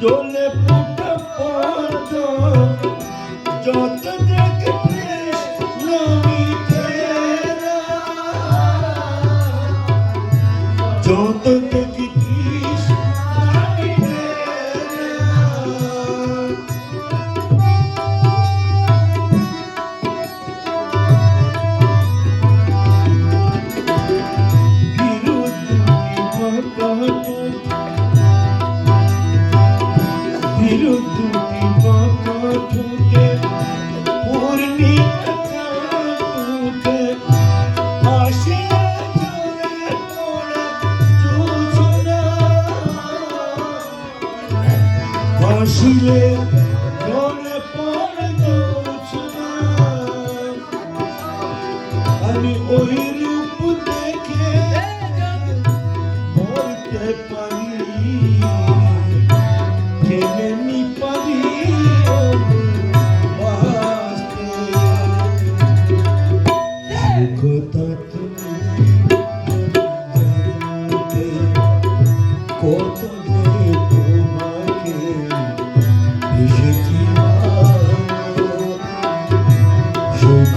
yo le ছিলে মনে পড়ে আমি ওই রূপ দেখে বলতে পারি সুখ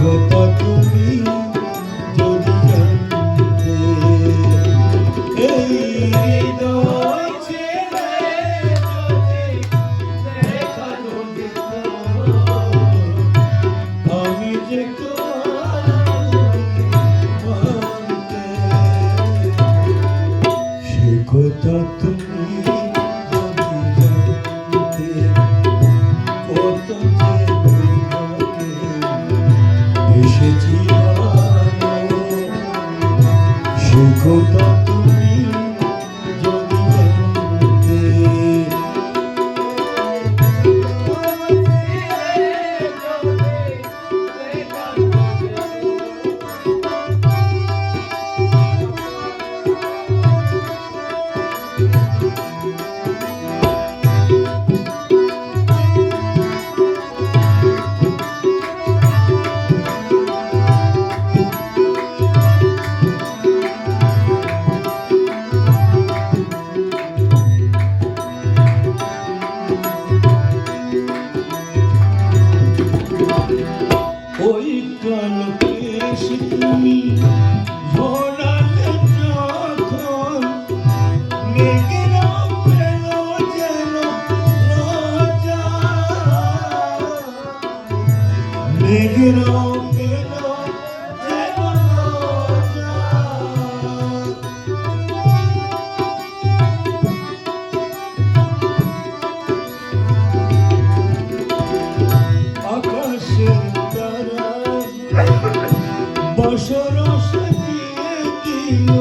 you.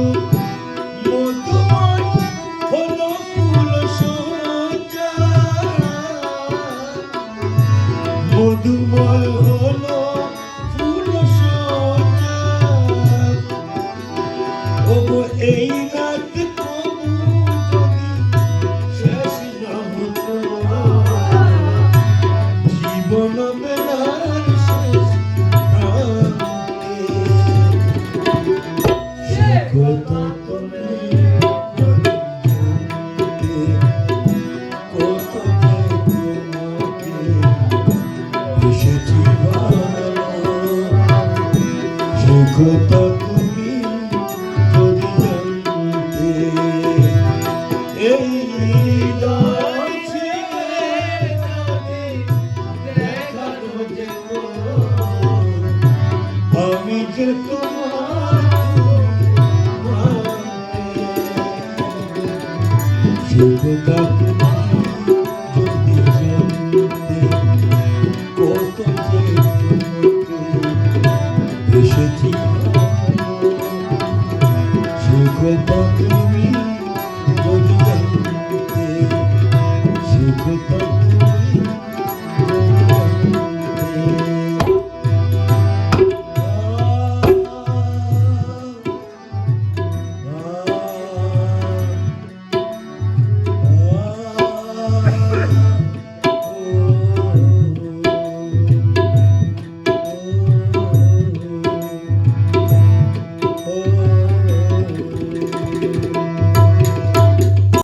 দেখানো যেত, আমি যে